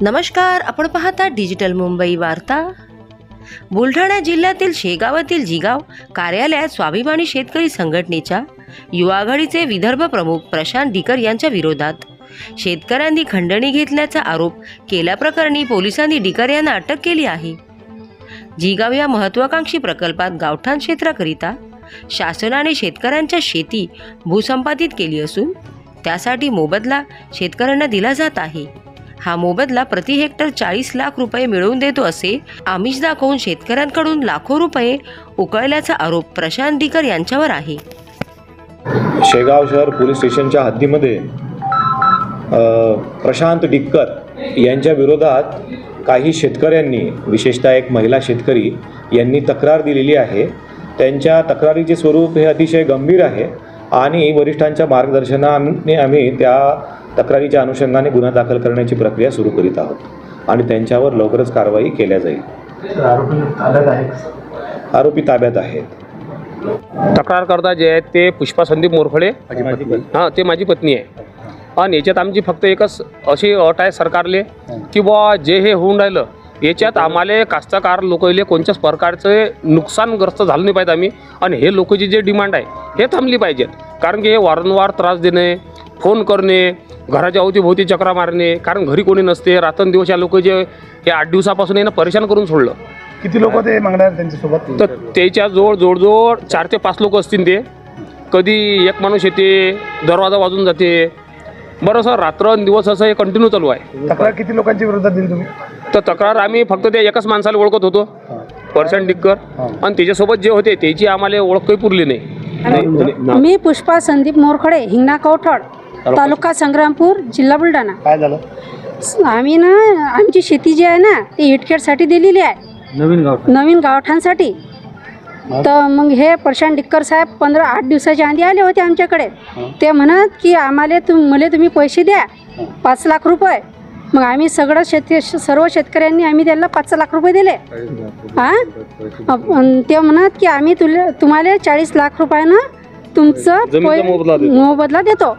नमस्कार आपण पाहता डिजिटल मुंबई वार्ता. बुलढाणा जिल्ह्यातील शेगावातील जिगाव कार्यालयात स्वाभिमानी शेतकरी संघटनेच्या युवा आघाडीचे विदर्भ प्रमुख प्रशांत डिकर यांच्या विरोधात शेतकऱ्यांनी खंडणी घेतल्याचा आरोप केल्याप्रकरणी पोलिसांनी डिकर यांना अटक केली आहे. जिगाव या महत्वाकांक्षी प्रकल्पात गावठाण क्षेत्राकरिता शासनाने शेतकऱ्यांच्या शेती भूसंपादित केली असून त्यासाठी मोबदला शेतकऱ्यांना दिला जात आहे. हा मोबदला प्रति हेक्टर चाळीस लाख रुपये मिळवून देतो असे आमिष दाखवून शेतकऱ्यांकडून लाखो रुपये उकळल्याचा आरोप प्रशांत डिकर यांच्यावर आहे. शेगाव शहर पोलीस स्टेशनच्या हद्दीमध्ये प्रशांत डिक्कर यांच्या विरोधात काही शेतकऱ्यांनी विशेषतः एक महिला शेतकरी यांनी तक्रार दिलेली आहे. त्यांच्या तक्रारीचे स्वरूप हे अतिशय गंभीर आहे आणि वरिष्ठांच्या मार्गदर्शनाने आम्ही त्या तक्रारीच्या अनुषंगाने गुन्हा दाखल करण्याची प्रक्रिया सुरू करीत आहोत आणि त्यांच्यावर लवकरच कारवाई केल्या जाईल. आरोपी ताब्यात आहे आरोपी ताब्यात आहेत. तक्रारकर्ता जे आहेत ते पुष्पा संदीप मोरखडे. हां ते माझी पत्नी आहे. आणि याच्यात आमची फक्त एकच अशी अट आहे सरकारले की बुवा जे हे होऊन राहिलं याच्यात आम्हाला कास्तकार लोकले कोणत्याच प्रकारचे नुकसानग्रस्त झालं नाही पाहिजे आम्ही. आणि हे लोकांची जे डिमांड आहे हे थांबली पाहिजेत. कारण की हे वारंवार त्रास देणे फोन करणे घराच्या अवतीभोवती चक्रा मारणे कारण घरी कोणी नसते. रात्रंदिवस या लोक जे हे आठ दिवसापासून यांना परेशान करून सोडलं. किती लोक ते मागणार त्यांच्यासोबत? तर त्याच्याजवळ जवळजवळ चार ते पाच लोक असतील ते. कधी एक माणूस येते दरवाजा वाजून जाते. बरं सर रात्र दिवस असं हे कंटिन्यू चालू आहे. तक्रार किती लोकांच्या विरोधात दिली तुम्ही? तर तक्रार आम्ही फक्त त्या एकाच माणसाला ओळखत होतो. पर्सन डिक्कर. आणि त्याच्यासोबत जे होते त्याची आम्हाला ओळख काही पुरली नाही. मी पुष्पा संदीप मोरखडे हिंगणा कवठड. तालुका संग्रामपूर जिल्हा बुलढाणा. काय झालं? आम्ही ना आमची शेती जी आहे ना ती इटकेटसाठी दिलेली आहे. नवीन गाव नवीन गावठाणसाठी. तर मग हे प्रशांत डिक्कर साहेब पंधरा आठ दिवसाच्या आधी आले होते आमच्याकडे. ते म्हणत की आम्हाला तुम मला तुम्ही पैसे द्या पाच लाख रुपये. मग आम्ही सगळं शेत सर्व शेतकऱ्यांनी आम्ही त्याला पाच लाख रुपये दिले. हां? ते म्हणत की आम्ही तुला तुम्हाला चाळीस लाख रुपयानं तुमचं पै-. मोबदला देतो.